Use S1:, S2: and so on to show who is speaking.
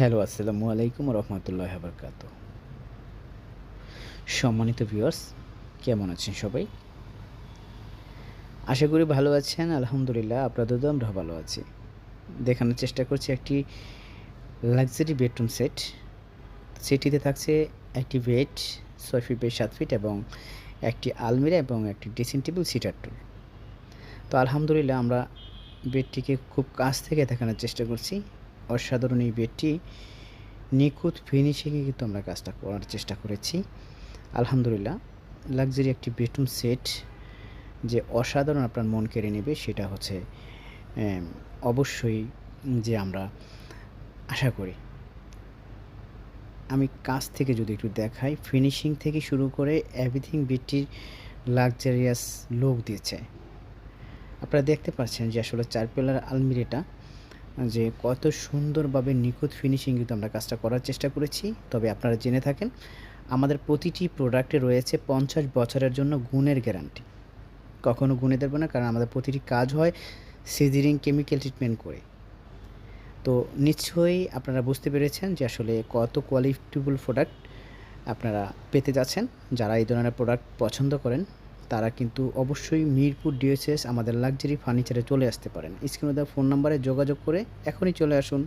S1: Hello, আসসালামু আলাইকুম রহমতুল্লাহ বরকাত সম্মানিত ভিউয়ার্স, কেমন আছেন সবাই? আশা করি ভালো আছেন, আলহামদুলিল্লাহ আপনাদেরও আমরা ভালো আছি। দেখানোর চেষ্টা করছি একটি লাক্সারি বেডরুম সেট সেটিতে থাকছে একটি বেড ছয় ফিট বাই সাত ফিট এবং একটি আলমিরা এবং একটি ড্রেসিং টেবিল সিটার টুল তো আলহামদুলিল্লাহ, আমরা বেডটিকে খুব কাছ থেকে দেখানোর চেষ্টা করছি। অসাধারণ এই বেডটি নিখুঁত ফিনিশিংয়ে কিন্তু আমরা কাজটা করার চেষ্টা করেছি। আলহামদুলিল্লাহ, লাক্সারি একটি বেডরুম সেট যে অসাধারণ আপনার মন কেড়ে নেবে সেটা হচ্ছে অবশ্যই যে আমরা আশা করি। আমি কাছ থেকে যদি একটু দেখাই ফিনিশিং থেকে শুরু করে এভরিথিং বেডটির লাক্সারিয়াস লুক দিয়েছে। আপনারা দেখতে পাচ্ছেন যে আসলে চার পেলার আলমিরাটা যে কত সুন্দরভাবে নিখুঁত ফিনিশিং কিন্তু আমরা কাজটা করার চেষ্টা করেছি। তবে আপনারা জেনে থাকেন, আমাদের প্রতিটি প্রোডাক্টে রয়েছে পঞ্চাশ বছরের জন্য গুণের গ্যারান্টি কখনও গুণে দেবো না, কারণ আমাদের প্রতিটি কাজ হয় সিজিরিং কেমিক্যাল ট্রিটমেন্ট করে। তো নিশ্চয়ই আপনারা বুঝতে পেরেছেন যে আসলে কত কোয়ালিটিবল প্রোডাক্ট আপনারা পেতে যাচ্ছেন। যারা এই ধরনের প্রোডাক্ট পছন্দ করেন তারা কিন্তু অবশ্যই মিরপুর ডিএসএস আমাদের লাক্সারি ফার্নিচারে চলে আসতে পারেন। স্ক্রিনে দেওয়া ফোন নাম্বারে যোগাযোগ করে এখনই চলে আসুন।